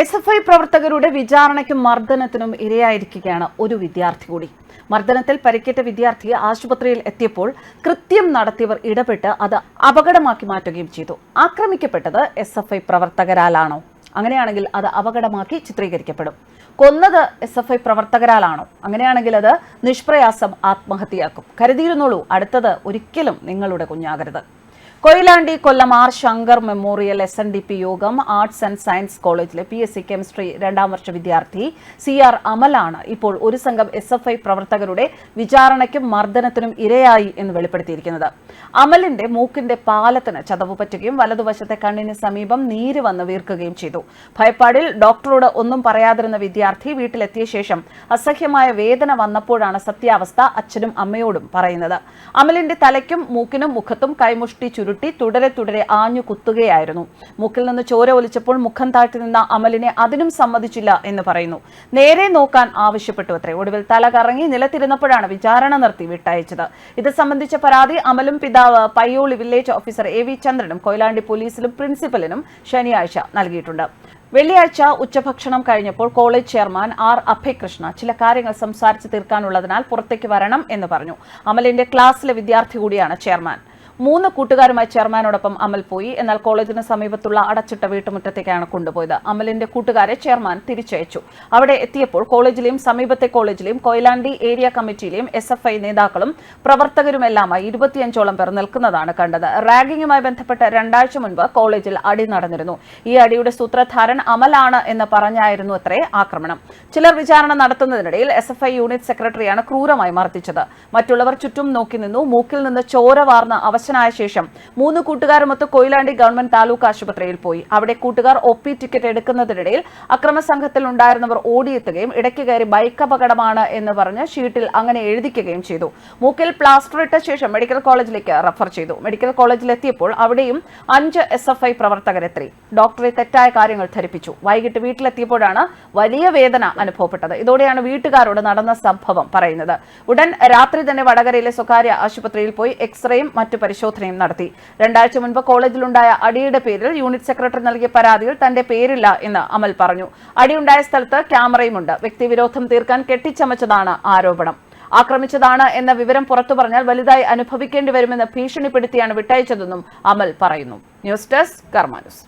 S F I പ്രവർത്തകരുടെ വിചാരണയ്ക്കും മർദ്ദനത്തിനും ഇരയായിരിക്കുകയാണ് ഒരു വിദ്യാർത്ഥി കൂടി. മർദ്ദനത്തിൽ പരിക്കേറ്റ വിദ്യാർത്ഥിയെ ആശുപത്രിയിൽ എത്തിയപ്പോൾ കൃത്യം നടത്തിയവർ ഇടപെട്ട് അത് അപകടമാക്കി മാറ്റുകയും ചെയ്തു. ആക്രമിക്കപ്പെട്ടത് എസ് എഫ് ഐ പ്രവർത്തകരാലാണോ? അങ്ങനെയാണെങ്കിൽ അത് അപകടമാക്കി ചിത്രീകരിക്കപ്പെടും. കൊന്നത് എസ് എഫ് ഐ പ്രവർത്തകരാലാണോ? അങ്ങനെയാണെങ്കിൽ അത് നിഷ്പ്രയാസം ആത്മഹത്യയാക്കും. കരുതിയിരുന്നോളൂ അടുത്തത് ഒരിക്കലും നിങ്ങളുടെ കുഞ്ഞാകരുത്. Koyilandy Kollam R Sankar memorial S N D P Yogam arts and science കോളേജിലെ പി എസ് സി കെമിസ്ട്രി രണ്ടാം വർഷ വിദ്യാർത്ഥി സി ആർ അമലാണ് ഇപ്പോൾ ഒരു സംഘം എസ് എഫ് ഐ പ്രവർത്തകരുടെ വിചാരണയ്ക്കും മർദ്ദനത്തിനും ഇരയായി എന്ന് വെളിപ്പെടുത്തിയിരിക്കുന്നത്. അമലിന്റെ മൂക്കിന്റെ പാലത്തിന് ചതവ് പറ്റുകയും വലതുവശത്തെ കണ്ണിന് സമീപം നീര് വന്ന് വീർക്കുകയും ചെയ്തു. ഭയപ്പാടിൽ ഡോക്ടറോട് ഒന്നും പറയാതിരുന്ന വിദ്യാർത്ഥി വീട്ടിലെത്തിയ ശേഷം അസഹ്യമായ വേദന വന്നപ്പോഴാണ് സത്യാവസ്ഥ അച്ഛനും അമ്മയോടും പറയുന്നത്. അമലിന്റെ തലയ്ക്കും മൂക്കിനും മുഖത്തും കൈമുഷ്ടി ചുരുട്ടി തുടരെ തുടരെ ആഞ്ഞു കുത്തുകയായിരുന്നു. മുക്കിൽ നിന്ന് ചോര ഒലിച്ചപ്പോൾ മുഖം താഴ്ത്തി നിന്ന അമലിനെ അതിനും സമ്മതിച്ചില്ല എന്ന് പറയുന്നു. നേരെ നോക്കാൻ ആവശ്യപ്പെട്ടു അത്രേ ഒടുവിൽ തല കറങ്ങി നിലത്തിരുന്നപ്പോഴാണ് വിചാരണ നിർത്തി വിട്ടയച്ചത്. ഇത് സംബന്ധിച്ച പരാതി അമലും പിതാവ് Payyoli village officer A V ചന്ദ്രനും കൊയിലാണ്ടി പോലീസിലും പ്രിൻസിപ്പലിനും ശനിയാഴ്ച നൽകിയിട്ടുണ്ട്. വെള്ളിയാഴ്ച ഉച്ചഭക്ഷണം കഴിഞ്ഞപ്പോൾ കോളേജ് ചെയർമാൻ ആർ അഭയകൃഷ്ണ ചില കാര്യങ്ങൾ സംസാരിച്ച് തീർക്കാനുള്ളതിനാൽ പുറത്തേക്ക് വരണം എന്ന് പറഞ്ഞു. അമലിന്റെ ക്ലാസ്സിലെ വിദ്യാർത്ഥി കൂടിയാണ് ചെയർമാൻ. മൂന്ന് കൂട്ടുകാരുമായി ചെയർമാനോടൊപ്പം അമൽ പോയി. എന്നാൽ കോളേജിന് സമീപത്തുള്ള അടച്ചിട്ട വീട്ടുമുറ്റത്തേക്കാണ് കൊണ്ടുപോയത്. അമലിന്റെ കൂട്ടുകാരെ ചെയർമാൻ തിരിച്ചയച്ചു. അവിടെ എത്തിയപ്പോൾ കോളേജിലെയും സമീപത്തെ കോളേജിലെയും കൊയിലാണ്ടി ഏരിയ കമ്മിറ്റിയിലെയും എസ് എഫ് ഐ നേതാക്കളും പ്രവർത്തകരുമെല്ലാമായി ഇരുപത്തിയഞ്ചോളം പേർ നിൽക്കുന്നതാണ് കണ്ടത്. റാഗിങ്ങുമായി ബന്ധപ്പെട്ട് രണ്ടാഴ്ച മുൻപ് കോളേജിൽ അടി നടന്നിരുന്നു. ഈ അടിയുടെ സൂത്രധാരൻ അമലാണ് എന്ന് പറഞ്ഞായിരുന്നു അത്രേ ആക്രമണം. ചിലർ വിചാരണ നടത്തുന്നതിനിടയിൽ എസ് എഫ് ഐ യൂണിറ്റ് സെക്രട്ടറിയാണ് ക്രൂരമായി മർദ്ദിച്ചത്. മറ്റുള്ളവർ ചുറ്റും നോക്കി നിന്നു. മൂക്കിൽ നിന്ന് ചോര വാർന്ന അവശനായ ശേഷം മൂന്ന് കൂട്ടുകാരുമൊത്ത് കൊയിലാണ്ടി ഗവൺമെന്റ് താലൂക്ക് ആശുപത്രിയിൽ പോയി. അവിടെ കൂട്ടുകാർ ഒ പി ടിക്കറ്റ് എടുക്കുന്നതിനിടയിൽ അക്രമ സംഘത്തിൽ ഉണ്ടായിരുന്നവർ ഓടിയെത്തുകയും ഇടയ്ക്ക് കയറി ബൈക്ക് അപകടമാണ് എന്ന് പറഞ്ഞ് ഷീട്ടിൽ അങ്ങനെ എഴുതിക്കുകയും ചെയ്തു. മൂക്കിൽ പ്ലാസ്റ്റർ ഇട്ട ശേഷം മെഡിക്കൽ കോളേജിലേക്ക് റഫർ ചെയ്തു. മെഡിക്കൽ കോളേജിലെത്തിയപ്പോൾ അവിടെയും അഞ്ച് എസ് എഫ് ഐ പ്രവർത്തകരെത്തി. ഡോക്ടറെ തെറ്റായ കാര്യങ്ങൾ ധരിപ്പിച്ചു. വൈകിട്ട് വീട്ടിലെത്തിയപ്പോഴാണ് വലിയ വേദന അനുഭവപ്പെട്ടത്. ഇതോടെയാണ് വീട്ടുകാരോട് നടന്ന സംഭവം പറയുന്നത്. ഉടൻ രാത്രി തന്നെ വടകരയിലെ സ്വകാര്യ ആശുപത്രിയിൽ പോയി എക്സ്റേയും മറ്റു പരിശോധനയും നടത്തി. രണ്ടാഴ്ച മുൻപ് കോളേജിലുണ്ടായ അടിയുടെ പേരിൽ യൂണിറ്റ് സെക്രട്ടറി നൽകിയ പരാതിയിൽ തന്റെ പേരില്ല എന്ന് അമൽ പറഞ്ഞു. അടിയുണ്ടായ സ്ഥലത്ത് ക്യാമറയുമുണ്ട്. വ്യക്തിവിരോധം തീർക്കാൻ കെട്ടിച്ചമച്ചതാണ് ആരോപണം. ആക്രമിച്ചതാണ് എന്ന വിവരം പുറത്തു പറഞ്ഞാൽ വലുതായി അനുഭവിക്കേണ്ടി വരുമെന്ന് ഭീഷണിപ്പെടുത്തിയാണ് വിട്ടയച്ചതെന്നും അമൽ പറയുന്നു. News desk കർമാനുസ്